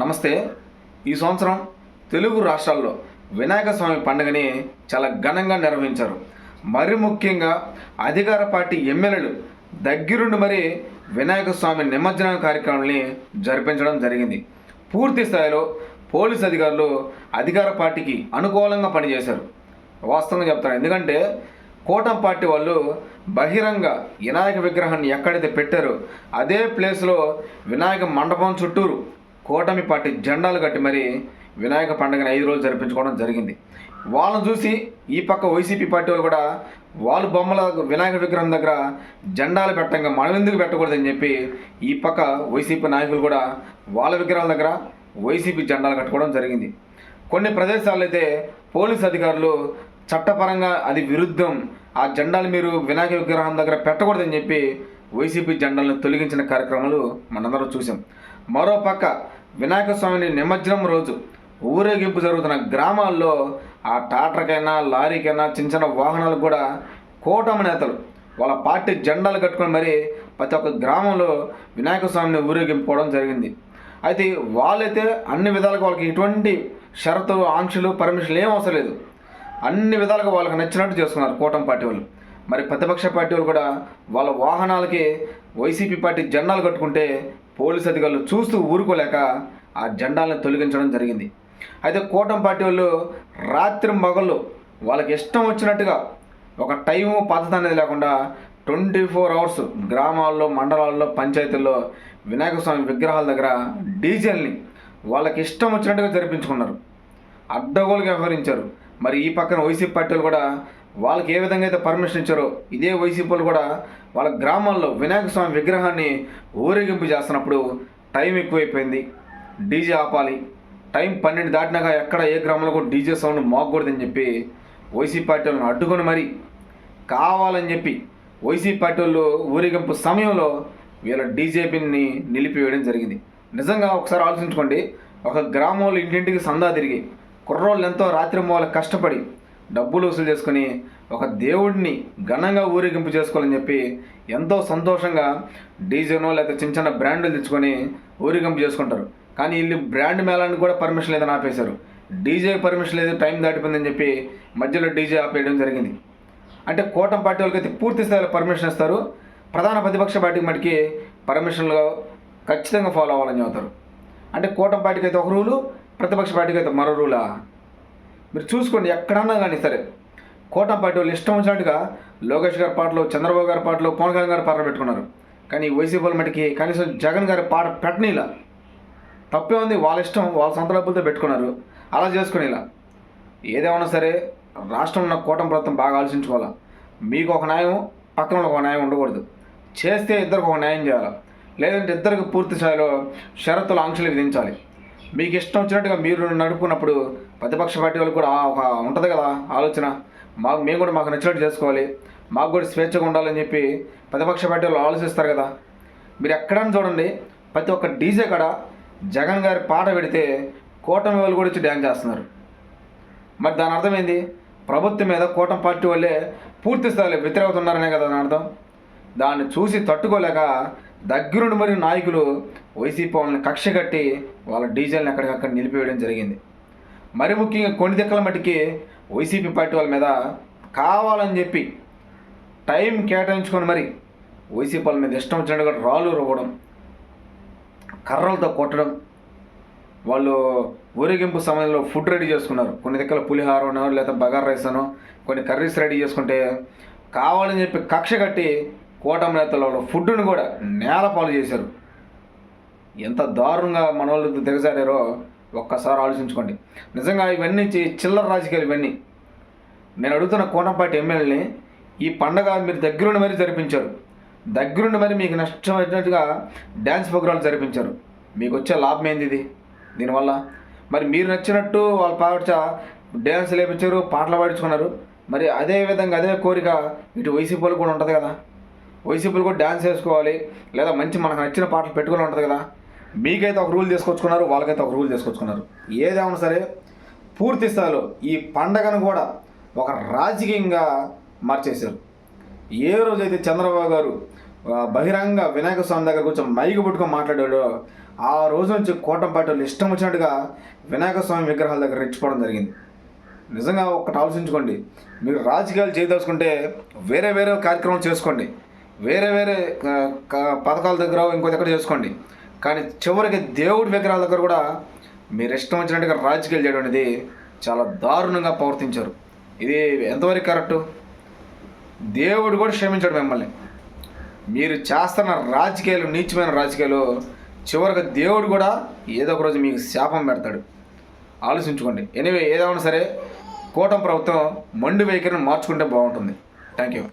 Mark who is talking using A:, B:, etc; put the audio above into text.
A: నమస్తే. ఈ సంవత్సరం తెలుగు రాష్ట్రాల్లో వినాయక స్వామి పండుగని చాలా ఘనంగా నిర్వహించారు. మరి ముఖ్యంగా అధికార పార్టీ ఎమ్మెల్యేలు దగ్గరుండి మరి వినాయక స్వామి నిమజ్జనం కార్యక్రమాన్ని జరిపించడం జరిగింది. పూర్తి స్థాయిలో పోలీస్ అధికారులు అధికార పార్టీకి అనుకూలంగా పనిచేశారు. వాస్తవంగా చెప్తాను ఎందుకంటే కూటమి పార్టీ వాళ్ళు బహిరంగ వినాయక విగ్రహాన్ని ఎక్కడైతే పెట్టారో అదే ప్లేస్లో వినాయక మండపం చుట్టూరు కూటమి పార్టీ జెండాలు కట్టి మరి వినాయక పండుగను ఐదు రోజులు జరిపించుకోవడం జరిగింది. వాళ్ళని చూసి ఈ పక్క వైసీపీ పార్టీ వాళ్ళు కూడా వాళ్ళు బొమ్మల వినాయక విగ్రహం దగ్గర జెండాలు పెట్టంగా మనం ఎందుకు పెట్టకూడదని చెప్పి ఈ పక్క వైసీపీ నాయకులు కూడా వాళ్ళ విగ్రహాల దగ్గర వైసీపీ జెండాలు కట్టుకోవడం జరిగింది. కొన్ని ప్రదేశాల్లో అయితే పోలీస్ అధికారులు చట్టపరంగా అది విరుద్ధం ఆ జెండాలు మీరు వినాయక విగ్రహం దగ్గర పెట్టకూడదని చెప్పి వైసీపీ జెండాలను తొలగించిన కార్యక్రమాలు మనందరం చూసాం. మరో పక్క వినాయక స్వామిని నిమజ్జనం రోజు ఊరేగింపు జరుగుతున్న గ్రామాల్లో ఆ టాటర్కైనా లారీకైనా చిన్న చిన్న వాహనాలకు కూడా కూటమి నేతలు వాళ్ళ పార్టీ జెండాలు కట్టుకొని మరి ప్రతి ఒక్క గ్రామంలో వినాయక స్వామిని ఊరేగింపుకోవడం జరిగింది. అయితే వాళ్ళైతే అన్ని విధాలుగా వాళ్ళకి ఎటువంటి షరతులు ఆంక్షలు పర్మిషన్లు ఏం అవసరం లేదు. అన్ని విధాలుగా వాళ్ళకి నచ్చినట్టు చేస్తున్నారు కూటమి పార్టీ వాళ్ళు. మరి ప్రతిపక్ష పార్టీ వాళ్ళు కూడా వాళ్ళ వాహనాలకి వైసీపీ పార్టీ జెండాలు కట్టుకుంటే పోలీసు అధికారులు చూస్తూ ఊరుకోలేక ఆ జెండాలను తొలగించడం జరిగింది. అయితే కూటమి పార్టీ వాళ్ళు రాత్రి మగళ్ళు వాళ్ళకి ఇష్టం వచ్చినట్టుగా ఒక టైము పద్ధతి అనేది లేకుండా ట్వంటీ ఫోర్ అవర్స్ గ్రామాల్లో మండలాల్లో పంచాయతీల్లో వినాయక స్వామి విగ్రహాల దగ్గర డీజేల్ని వాళ్ళకి ఇష్టం వచ్చినట్టుగా జరిపించుకున్నారు. అడ్డగోలుగా వ్యవహరించారు. మరి ఈ పక్కన వైసీపీ పార్టీలు కూడా వాళ్ళకి ఏ విధంగా అయితే పర్మిషన్ ఇచ్చారో ఇదే వైసీపీలు కూడా వాళ్ళ గ్రామాల్లో వినాయక స్వామి విగ్రహాన్ని ఊరేగింపు చేస్తున్నప్పుడు టైం ఎక్కువైపోయింది. డీజే ఆపాలి. టైం పన్నెండు దాటినాక ఎక్కడ ఏ గ్రామంలో కూడా డీజే సౌండ్ మోగకూడదని చెప్పి వైసీపీ పార్టీ వాళ్ళని అడ్డుకొని మరి కావాలని చెప్పి వైసీపీ పార్టీ వాళ్ళు ఊరేగింపు సమయంలో వీళ్ళ డీజేపీని నిలిపివేయడం జరిగింది. నిజంగా ఒకసారి ఆలోచించుకోండి. ఒక గ్రామంలో ఇంటింటికి సందా తిరిగి కుర్రోళ్ళు ఎంతో రాత్రి మూల కష్టపడి డబ్బులు వసూలు చేసుకొని ఒక దేవుడిని ఘనంగా ఊరేగింపు చేసుకోవాలని చెప్పి ఎంతో సంతోషంగా డీజేనో లేకపోతే చిన్న చిన్న బ్రాండ్లు తెచ్చుకొని ఊరేగింపు చేసుకుంటారు. కానీ వీళ్ళు బ్రాండ్ మేళానికి కూడా పర్మిషన్ లేదని ఆపేశారు. డీజే పర్మిషన్ లేదు టైం దాటిపోయిందని చెప్పి మధ్యలో డీజే ఆపేయడం జరిగింది. అంటే కూటమి పార్టీ వాళ్ళకి అయితే పూర్తి స్థాయిలో పర్మిషన్ ఇస్తారు. ప్రధాన ప్రతిపక్ష పార్టీకి మటుకి పర్మిషన్లో ఖచ్చితంగా ఫాలో అవ్వాలని చెబుతారు. అంటే కూటమి పార్టీకి అయితే ఒక రూలు ప్రతిపక్ష పార్టీకి అయితే మరో రూలా? మీరు చూసుకోండి ఎక్కడన్నా కానీ సరే. కూటమి పార్టీ వాళ్ళు ఇష్టం వచ్చినట్టుగా లోకేష్ గారి పాటలో చంద్రబాబు గారి పాటలో పవన్ కళ్యాణ్ గారి పాటలు పెట్టుకున్నారు. కానీ వైసీపీ వాళ్ళ మటుకి కనీసం జగన్ గారి పాట పెట్టనీలా. తప్పే ఉంది వాళ్ళ ఇష్టం వాళ్ళ సొంత డబ్బులతో పెట్టుకున్నారు. అలా చేసుకుని ఇలా ఏదేమన్నా సరే రాష్ట్రంలో ఉన్న కూటమి ప్రభుత్వం బాగా ఆలోచించుకోవాలా. మీకు ఒక న్యాయం పక్కన ఒక న్యాయం ఉండకూడదు. చేస్తే ఇద్దరికి ఒక న్యాయం చేయాలి. లేదంటే ఇద్దరికి పూర్తి స్థాయిలో షరతులు ఆంక్షలు విధించాలి. మీకు ఇష్టం వచ్చినట్టుగా మీరు నడుపుకున్నప్పుడు ప్రతిపక్ష పార్టీ వాళ్ళు కూడా ఒక ఉంటుంది కదా ఆలోచన. మాకు మేము కూడా మాకు నచ్చినట్టు చేసుకోవాలి. మాకు కూడా స్వేచ్ఛగా ఉండాలని చెప్పి ప్రతిపక్ష పార్టీ వాళ్ళు ఆలోచిస్తారు కదా. మీరు ఎక్కడని చూడండి ప్రతి ఒక్క డీజే కాడ జగన్ గారి పాట పెడితే కూటమి వాళ్ళు కూడా వచ్చి డ్యాన్స్ చేస్తున్నారు. మరి దాని అర్థం ఏంది? ప్రభుత్వం మీద కూటమి పార్టీ వాళ్ళే పూర్తి స్థాయిలో వ్యతిరేకత ఉన్నారనే కదా దాని అర్థం. దాన్ని చూసి తట్టుకోలేక దగ్గరుండి మరియు నాయకులు వైసీపీ వాళ్ళని కక్ష కట్టి వాళ్ళ డీజేల్ని ఎక్కడికక్కడ నిలిపివేయడం జరిగింది. మరి ముఖ్యంగా కొన్ని దిక్కల మటుకి వైసీపీ పార్టీ వాళ్ళ మీద కావాలని చెప్పి టైం కేటాయించుకొని మరి వైసీపీ వాళ్ళ మీద ఇష్టం వచ్చినట్టుగా రాళ్ళు రువ్వడం కర్రలతో కొట్టడం వాళ్ళు ఊరేగింపు సమయంలో ఫుడ్ రెడీ చేసుకున్నారు. కొన్ని దగ్గర పులిహారనో లేదా బగార్ రైస్ అనో కొన్ని కర్రీస్ రెడీ చేసుకుంటే కావాలని చెప్పి కక్ష కట్టి కూటమి నేతలు వాళ్ళ ఫుడ్ను కూడా నేలపాలు చేశారు. ఎంత దారుణంగా మన వాళ్ళు దిగజారారో ఒక్కసారి ఆలోచించుకోండి. నిజంగా ఇవన్నీ చిల్లర రాజకీయాలు ఇవన్నీ. నేను అడుగుతున్న కోటంపాటి ఎమ్మెల్యేని ఈ పండగ మీరు దగ్గరుండి మరీ జరిపించారు. దగ్గరుండి మరి మీకు నష్టం అయినట్టుగా డ్యాన్స్ ప్రోగ్రాంలు జరిపించారు. మీకు వచ్చే లాభం ఏంది ఇది? దీనివల్ల మరి మీరు నచ్చినట్టు వాళ్ళ పాట డ్యాన్స్ లేపించారు పాటలు పాడించుకున్నారు. మరి అదే విధంగా అదే కోరిక ఇటు వైసీపీ వాళ్ళు కూడా ఉంటుంది కదా. వైసీపీలు కూడా డ్యాన్స్ వేసుకోవాలి. లేదా మంచి మనకు నచ్చిన పాటలు పెట్టుకుని ఉంటుంది కదా. మీకైతే ఒక రూల్ తీసుకొచ్చుకున్నారు వాళ్ళకైతే ఒక రూల్ తీసుకొచ్చుకున్నారు. ఏదేమన్నా సరే పూర్తి స్థాయిలో ఈ పండగను కూడా ఒక రాజకీయంగా మార్చేశారు. ఏ రోజైతే చంద్రబాబు గారు బహిరంగ వినాయక స్వామి దగ్గర కూర్చొని మైకి పట్టుకొని మాట్లాడాడో ఆ రోజు నుంచి కోటంపాటి ఇష్టం వచ్చినట్టుగా వినాయక స్వామి విగ్రహాల దగ్గర రెచ్చిపోవడం జరిగింది. నిజంగా ఒక్కటి ఆలోచించుకోండి. మీరు రాజకీయాలు చేయదలుచుకుంటే వేరే వేరే కార్యక్రమాలు చేసుకోండి. వేరే వేరే పథకాల దగ్గర ఇంకో దగ్గర చేసుకోండి. కానీ చివరికి దేవుడి విగ్రహాల దగ్గర కూడా మీరు ఇష్టం వచ్చినట్టుగా రాజకీయాలు చేయడం అనేది చాలా దారుణంగా ప్రవర్తించారు. ఇది ఎంతవరకు కరెక్టు? దేవుడు కూడా క్షమించాడు మిమ్మల్ని. మీరు చేస్తున్న రాజకీయాలు నీచమైన రాజకీయాలు చివరికి దేవుడు కూడా ఏదో ఒక రోజు మీకు శాపం పెడతాడు. ఆలోచించుకోండి. ఎనివే ఏదైనా సరే కూటమి ప్రభుత్వం మండు వైఖరిని మార్చుకుంటే బాగుంటుంది. Thank you